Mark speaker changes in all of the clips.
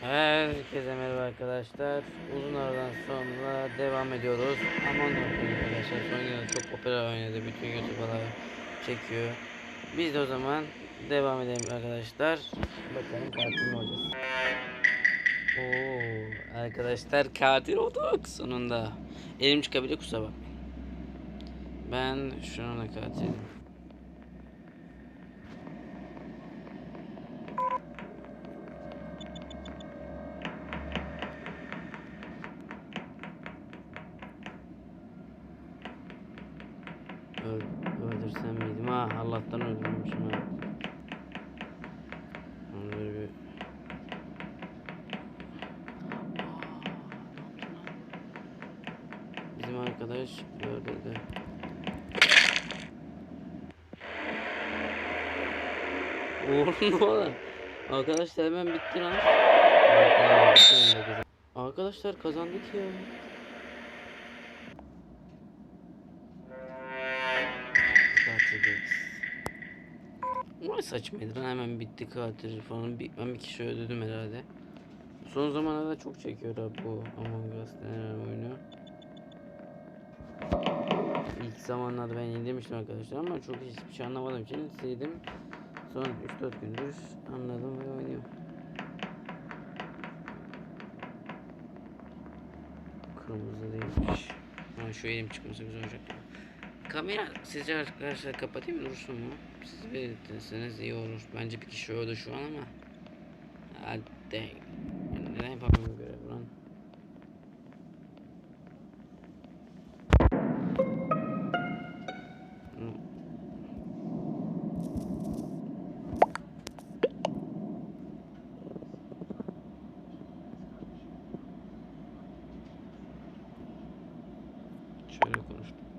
Speaker 1: Herkese merhaba arkadaşlar. Uzun aradan sonra devam ediyoruz. Aman arkadaşlar. Son günde çok opera oynadı. Bütün YouTube'lar çekiyor. Biz de o zaman devam edelim arkadaşlar. Bakalım katil mi olacağız. Oo, arkadaşlar katil olduk sonunda. Elim çıkabilir kusura bakmayın. Ben şununla katilim. Allah'tan öldürmüşüm ha. Bir Bizim arkadaş öldürdü. Oğlum ne? Arkadaşlar hemen bitti lan. Arkadaşlar kazandık ya. Vay saçmaydı lan hemen bitti katil falan. Bir, ben bir kişi öldürdüm herhalde. Son zamanlarda çok çekiyor abi bu Among Us denen oyunu. İlk zamanlarda ben indirmiştim arkadaşlar ama çok hiçbir şey anlamadığım için sildim. Son 3-4 gündür anladım ve oynuyorum. Kırmızı değilmiş. Ha, şu elim çıkmasa güzel olacak. Kamera sizce arkadaşlar kapatayım mı dursun mu? Siz belirtirseniz iyi olur. Bence bir kişi öldü şu an ama. Hadi. Neden yapamıyorum görev lan? Şöyle konuştum.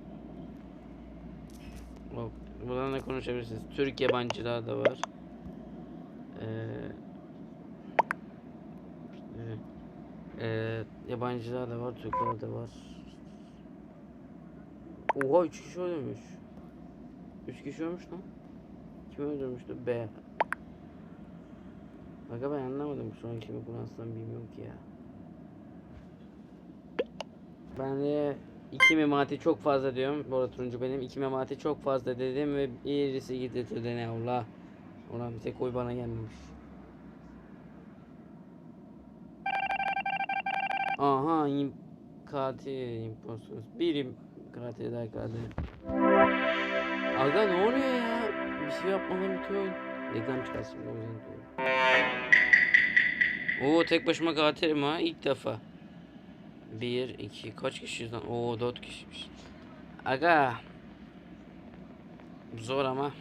Speaker 1: Bak, buradan da konuşabilirsiniz. Türk yabancılar da var. Ee, işte, ee, yabancılar da var, Türkler de var. Oha 3 kişi ölmüş. 3 kişi ölmüş lan. Kim öldürmüştü? B. Bak ben anlamadım şu an kimi kullansam bilmiyorum ki ya. Ben de iki memati çok fazla diyorum. Bu arada turuncu benim. iki memati çok fazla dedim ve birisi getirdi ne Allah. Ulan bir tek oy bana gelmemiş. Aha im katil impostor. Birim katil daha katil. Aga ne oluyor ya? Bir şey yapmadan bitiyor. Reklam çıkarsın o yüzden. Oo tek başıma katilim ha ilk defa. Bir, iki, kaç kişiyiz lan? Oo dört kişiymiş. Aga. Zor ama.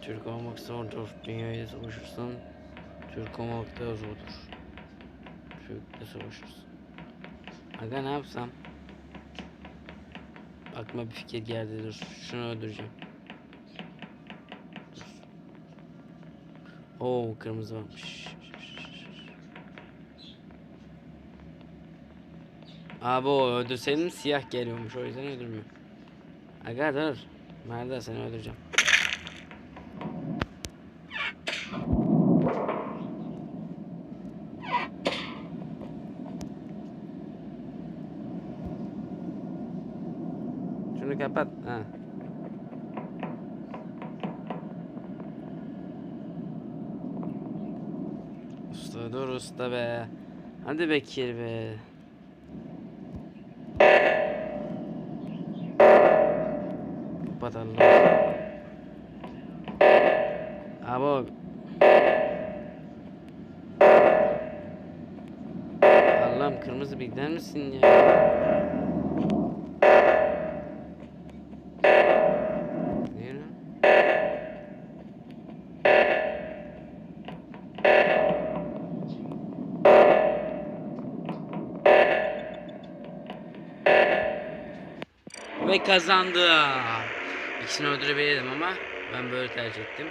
Speaker 1: Türk olmak zordur. Dünyayı savaşırsan Türk olmak da zordur. Türk'le savaşırsın. Aga ne yapsam? Aklıma bir fikir geldi dur. Şunu öldüreceğim. Oo kırmızı varmış. Abi o öldürseydim siyah geliyormuş o yüzden öldürmüyor. Aga dur. Nerede seni öldüreceğim. Şunu kapat. Ha. Usta dur usta be. Hadi Bekir be. Kapatalım. Abo. Allah'ım kırmızı bir gider misin ya? Ve kazandı. İkisini öldürebilirdim ama ben böyle tercih ettim.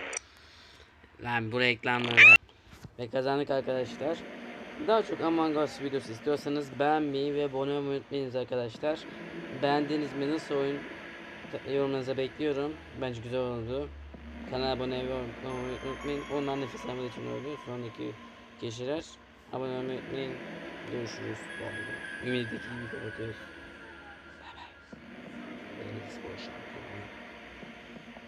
Speaker 1: Lan bu reklamları. Ve kazandık arkadaşlar. Daha çok Among Us videosu istiyorsanız beğenmeyi ve abone olmayı unutmayınız arkadaşlar. Beğendiniz mi nasıl oyun yorumlarınızı bekliyorum. Bence güzel oldu. Kanala abone olmayı unutmayın. Onlar nefes almak için oluyor. Sonraki kişiler abone olmayı unutmayın. Görüşürüz. Ümidindeki gibi kapatıyoruz. Bay bay. Deniz Boşan.